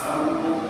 Santo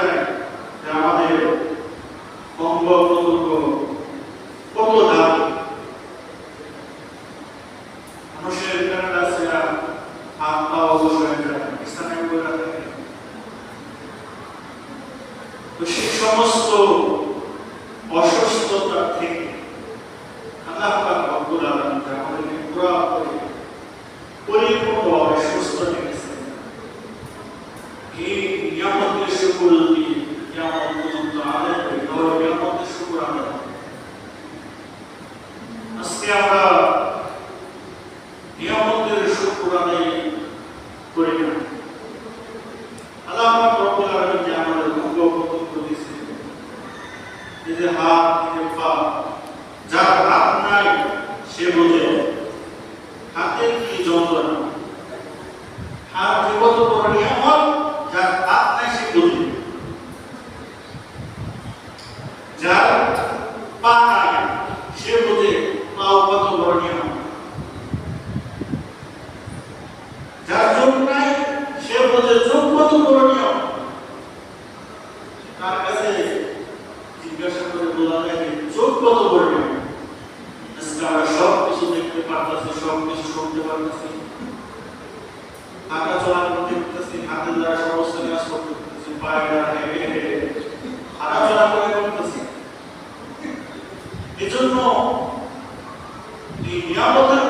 have uh, আমরা করে করতেছি এজন্য এই নিরাপত্তা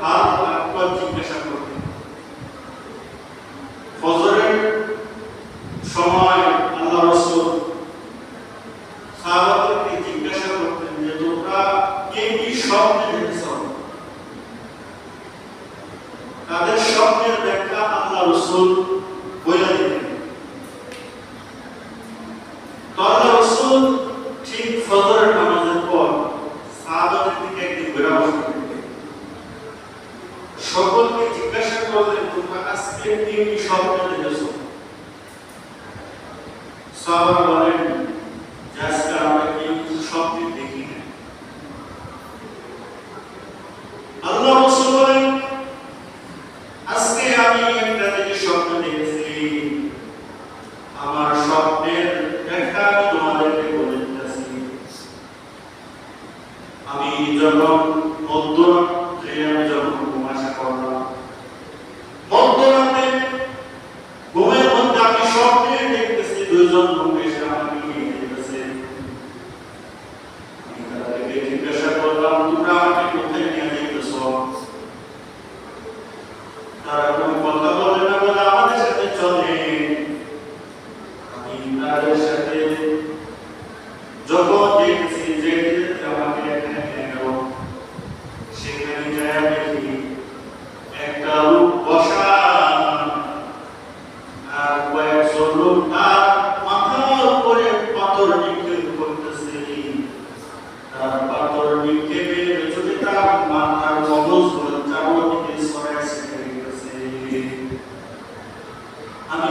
Hal yang.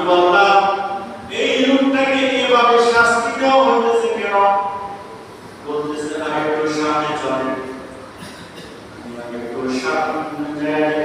বললাম, এই লোকটাকে এভাবে শাস্তি দেওয়া হইতেছে কেন? বলতেছে আগে একটু সামনে চলে। আগে একটু সামনে যায়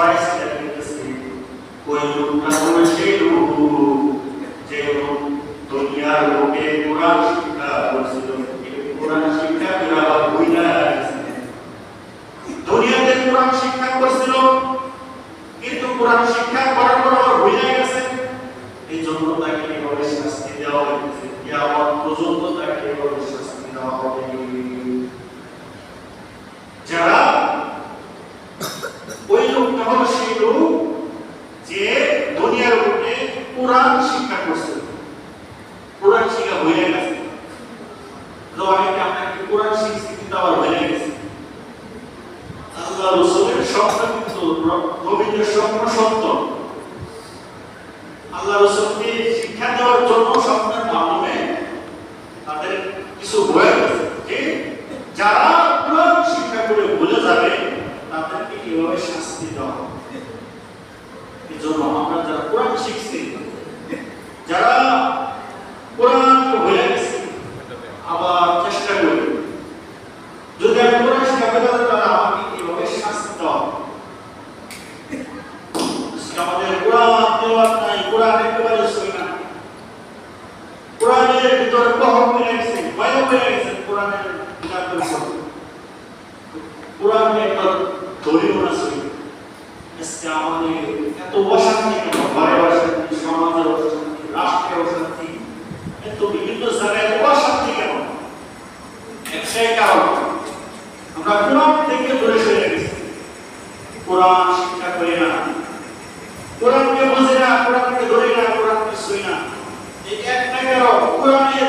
twice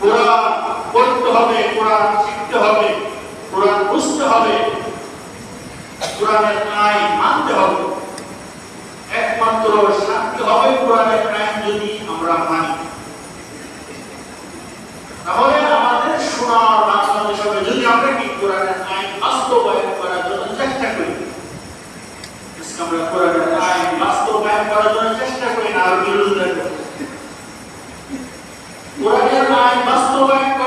কোরআন পড়তে হবে, কোরআন শিখতে হবে, কোরআন বুঝতে হবে, কোরআনের আইন মানতে হবে। একমাত্র শান্তি হবে কোরআনের আইন যদি আমরা মানি। তাহলে আমাদের সোনার বাংলাদেশ হবে। যদি আমরা কি কোরআনের আইন বাস্তবায়ন করার জন্য চেষ্টা করি আমরা কোরআনের আইন বাস্তবায়ন করার জন্য Senhor.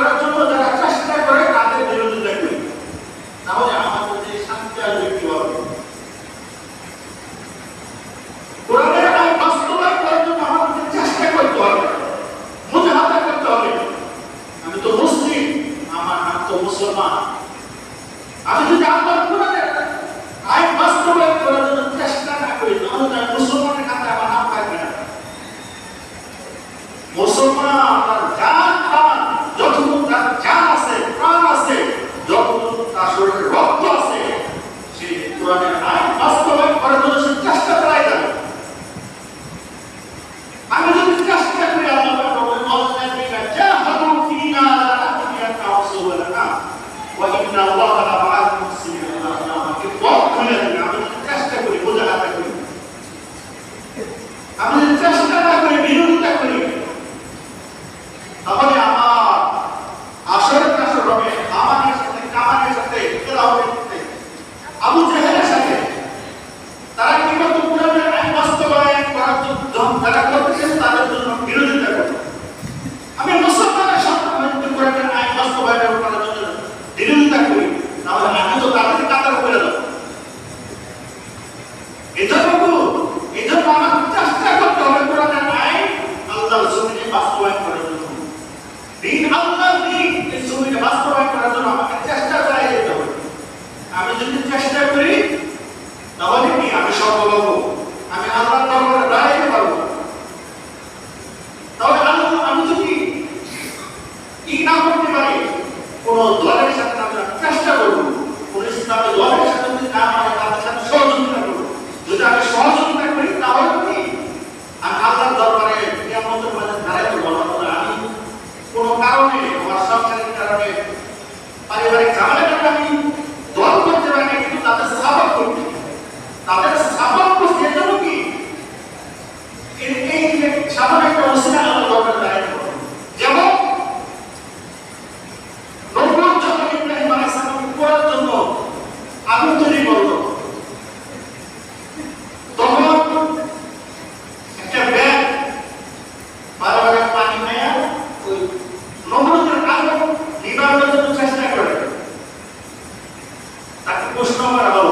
sombra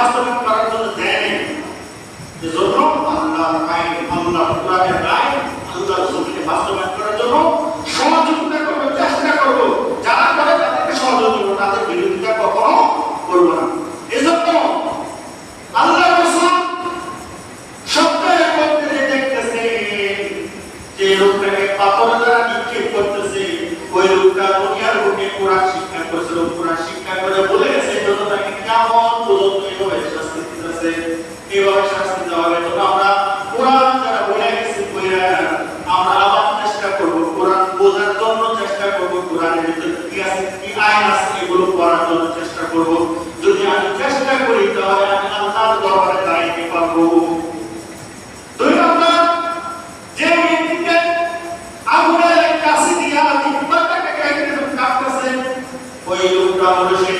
বাস্তবিক করার জন্য দেয়নি যে জন্য আইন আল্লাহ কোরআনের বাস্তবায়ন করার জন্য সহযোগিতা করব, চেষ্টা করব। যারা করে তাদেরকে সহযোগিতা তাদের বিরোধিতা কখনো না। এজন্য আল্লাহ রসুল দেখতেছে যে লোকটাকে পাথর দ্বারা নিক্ষেপ করতেছে। ওই লোকটা দুনিয়ার কোরআন শিক্ষা করেছিল কোরআন শিক্ষা করে বলে এভাবে শাস্তি দেওয়ার জন্য আমরা কোরআন যারা বলে গেছে আমরা আবার চেষ্টা করব কোরআন বোঝার জন্য চেষ্টা করব, কোরআনের ভিতরে কি আছে, কি আইন আছে, এগুলো পড়ার জন্য চেষ্টা করব। যদি আমি চেষ্টা করি, তাহলে আমি আল্লাহর দরবারে দাঁড়াইতে পারব। ওই লোকটা হলো সেই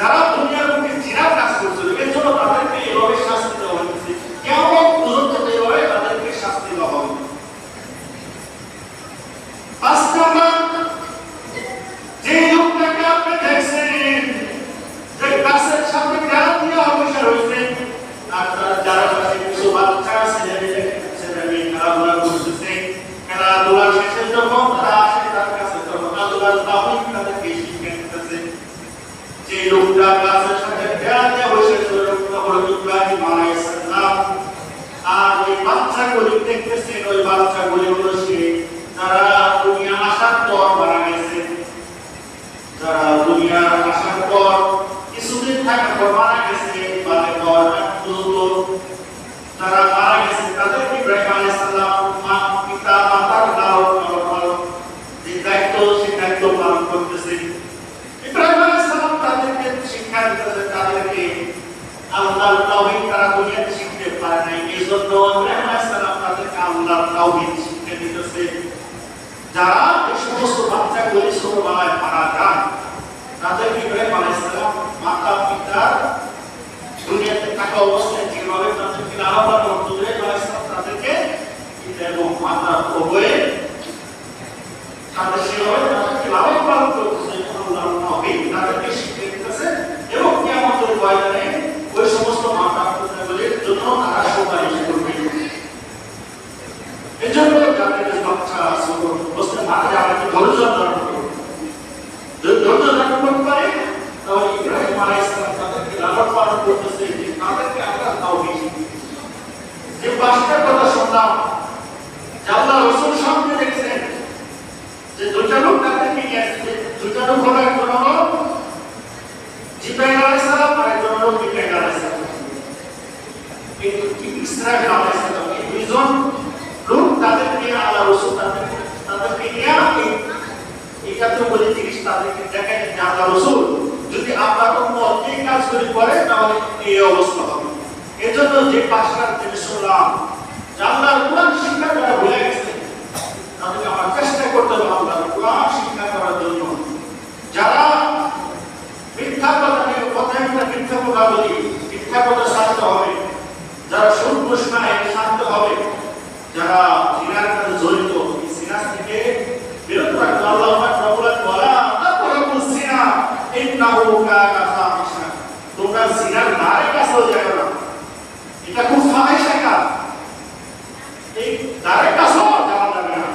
يا رب এজন্য যাদের বাচ্চা আছে বসতে না যাওয়ার একটু ধৈর্য ধারণ করব যদি ধৈর্য ধারণ করতে পারে তাহলে ইব্রাহিম আলাইহিস সালাম তাদেরকে লালন পালন করতেছে যে তাদেরকে আল্লাহ তাওহীদ যে পাঁচটা কথা শুনলাম যে আল্লাহ রসুল সামনে দেখছেন যে দুইটা লোক তাদেরকে নিয়ে আসছে লোক হলো একজন হলো জিব্রাইল আলাইহিস সালাম আর একজন হলো মিকাইল আলাইহিস সালাম কিন্তু ইসরাইল আলাইহিস সালাম এই দুইজন লোক তাদেরকে যদি আপনার উম্মত এই কাজ করে করে তাহলে এই অবস্থা হবে এজন্য যে পাঁচটা জিনিস শিক্ষা করার জন্য যারা মিথ্যা কথা নিয়ে কথাই না মিথ্যা কথা বলি, মিথ্যা কথা শান্ত হবে। যারা সত্য শোনায় শান্ত হবে। যারা সিনার কাজে জড়িত সিনার থেকে বিরত রাখবে আল্লাহ রবুলাত বলা তারপরে সিনা ইন্নাহু কানা ফাহিশা তোমরা সিনার দ্বারে কাছেও যাবে না। এটা খুব ফাহিশা শেখা এই দ্বারে কাছেও যাওয়া যাবে না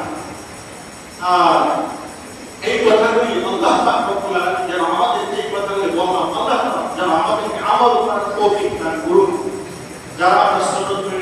আর আল্লাহ রব্বুল আলামিন যেন আমাদের যে কথাগুলি বললাম আল্লাহ যেন আমাদেরকে আমল করার তৌফিক দান করুন যারা আমরা সুন্নত